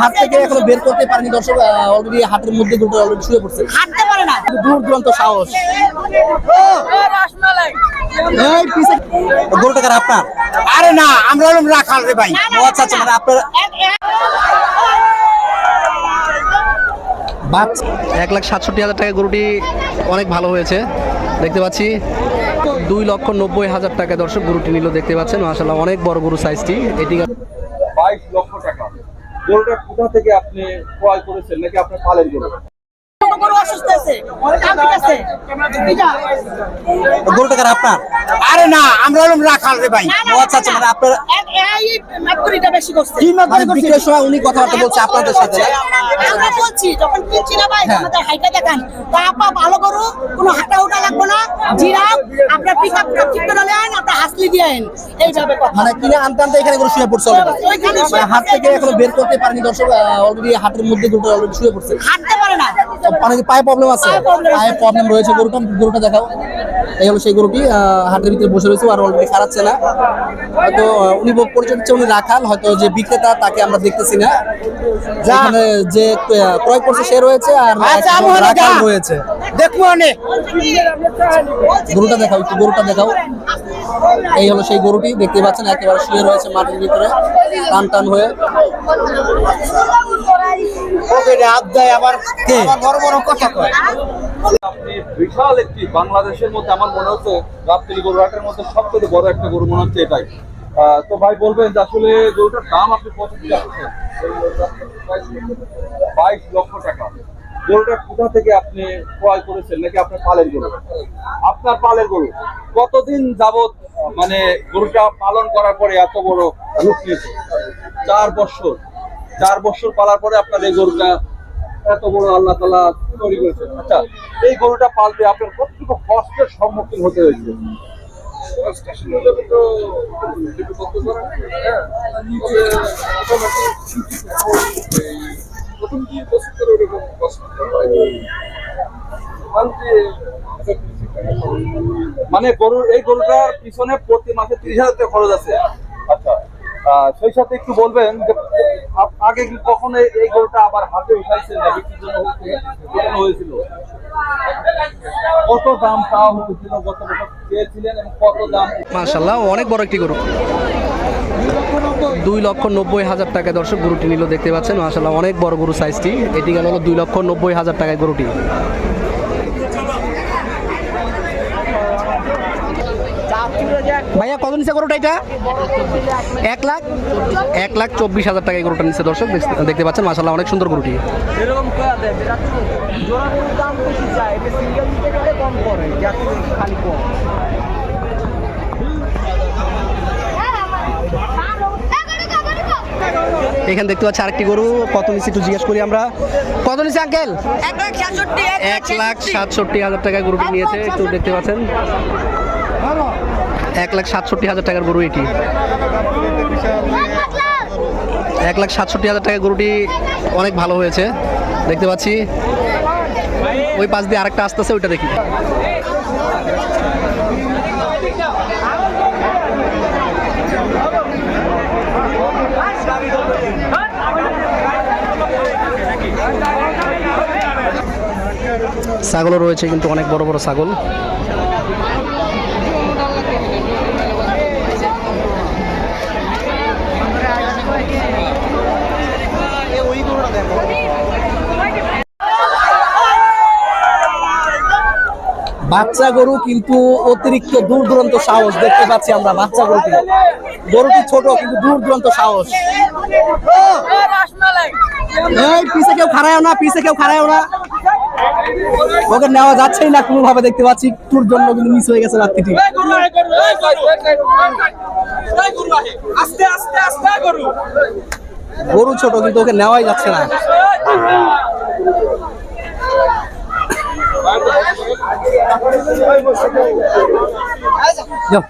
হাত থেকে এখনও বের করতে পারেনি দর্শক অলরেডি হাতের মধ্যে দুটো অলরেডি শুয়ে পড়ছে। হাঁটতে পারে না। দূর দূরান্ত সাহস। এই পিছে। গরু টাকার আপনার? আরে না আমরা হলাম রাখাল রে ভাই। আচ্ছা আচ্ছা মানে আপনার এক লাখ সাতষট্টি হাজার টাকা গরুটি অনেক ভালো হয়েছে। দেখতে পাচ্ছি দুই লক্ষ নব্বই হাজার টাকা দর্শক গরুটি নিল দেখতে পাচ্ছেন। মাসাল্লাহ অনেক বড় গরু সাইজটি এটি বাইশ লক্ষ টাকা। গরুটা কোথা থেকে আপনি ক্রয় করেছেন? নাকি আপনি পালের গরু? আপনার? আরে না আমরা হলাম রাখাল রে ভাই। আচ্ছা আচ্ছা মানে আপনার বেশি করছে। কি মানে বিক্রয়ের সময় উনি কথাবার্তা বলছে আপনাদের সাথে না? আমরা বলছি যখন কিনছি না ভাই হ্যাঁ। আমাদের হাইটা দেখান। তা আপা ভালো গরু কোনো হাঁটা লাগবে না। আপনার পিক আপ ঠিক করে নেন আপনার হাসলি দিয়ে আইন এইভাবে কথা। মানে কিনে আনতে আনতে এখানে করে শুয়ে পড়ছে হাত থেকে এখনও বের করতে পারেনি দর্শক অলরেডি হাতের মধ্যে দুটো অলরেডি শুয়ে পড়ছে। হাঁটতে মানে পায়ে প্রবলেম আছে। পায়ে প্রবলেম রয়েছে গরুটা গরুটা দেখাও। এই হলো সেই গরুটি হাটের ভিতরে বসে রয়েছে আর অলরেডি খারাচ্ছে না হয়তো উনি পরিচয় দিচ্ছে উনি রাখাল হয়তো যে বিক্রেতা তাকে আমরা দেখতেছি না। এখানে যে ক্রয় করছে সে রয়েছে আর আচ্ছা, রাখাল রয়েছে। দেখব অনেক গরুটা দেখাও একটু গরুটা দেখাও। এই হলো সেই গরুটি দেখতে পাচ্ছেন একেবারে শুয়ে রয়েছে মাটির ভিতরে টান টান হয়ে। ওকে রে হাত দেয় আবার বড় বড় কথা কয়। আপনি বিশাল একটি বাংলাদেশের মধ্যে আমার মনে হচ্ছে গাবতলি গরু হাটের মধ্যে সবথেকে বড় একটা গরু মনে হচ্ছে এটাই। তো ভাই বলবেন যে আসলে গরুটার দাম আপনি কত দিয়ে রাখছেন বাইশ লক্ষ টাকা। গরুটা কোথা থেকে আপনি ক্রয় করেছেন? নাকি আপনার পালের গরু? আপনার পালের গরু। কতদিন যাবত মানে গরুটা পালন করার পরে এত বড় রূপ নিয়েছে? চার বছর। চার বছর পালার পরে আপনার এই গরুটা এত বড় আল্লাহ তালা তৈরি করেছে আচ্ছা এই গরুটা পালতে আপনার কতটুকু কষ্টের সম্মুখীন হতে হয়েছে? মানে গরু এই গরুটার পিছনে প্রতি মাসে তিরিশ হাজার টাকা খরচ আছে। সেই সাথে একটু বলবেন যে আগে কি কখনো এই- গরুটা আবার হাতে উঠাইছেন না বিক্রির জন্য হয়েছিল? কত দাম হয়েছিল, গত বছর চেয়েছিলেন এবং কত দাম? মাসাল্লাহ অনেক বড় একটি গরু। দুই লক্ষ নব্বই হাজার টাকা দর্শক গরুটি নিল, দেখতে পাচ্ছেন। মাসাল্লাহ অনেক বড় গরু সাইজটি। এটি গেল হলো দুই লক্ষ নব্বই হাজার টাকায় গরুটি? ভাইয়া কত নিচে গরুটা এটা? এক লাখ? এক লাখ চব্বিশ হাজার টাকায় গরুটা নিচে দর্শক। দেখতে পাচ্ছেন মাসাল্লাহ অনেক সুন্দর গরুটি। এখানে দেখতে পাচ্ছি আরেকটি গরু কত নিচে একটু জিজ্ঞেস করি আমরা। কত নিচে আঙ্কেল? এক লাখ সাতষট্টি এক লাখ সাতষট্টি হাজার টাকায় গরুটি নিয়েছে একটু দেখতে পাচ্ছেন। এক লাখ সাতষট্টি হাজার টাকার গরু এটি। এক লাখ সাতষট্টি হাজার টাকার গরুটি অনেক ভালো হয়েছে, দেখতে পাচ্ছি। ওই পাশ দিয়ে আরেকটা আসতেছে, ওইটা দেখি। ছাগলও রয়েছে কিন্তু অনেক বড় বড় ছাগল। বাচ্চা গরু কিন্তু অতিরিক্ত দূর দূরান্ত সাহস দেখতে পাচ্ছি আমরা বাচ্চা গরুটি গরুটি ছোট কিন্তু দূর দূরান্ত সাহস। পিছে কেউ খারায়ও না পিছে কেউ খারায়ও না। ওকে নেওয়া যাচ্ছেই না কোনো ভাবে দেখতে পাচ্ছি একটুর জন্য কিন্তু মিস হয়ে গেছে রাত্রিটি। গরু। ছোট কিন্তু ওকে নেওয়াই যাচ্ছে না। যাও।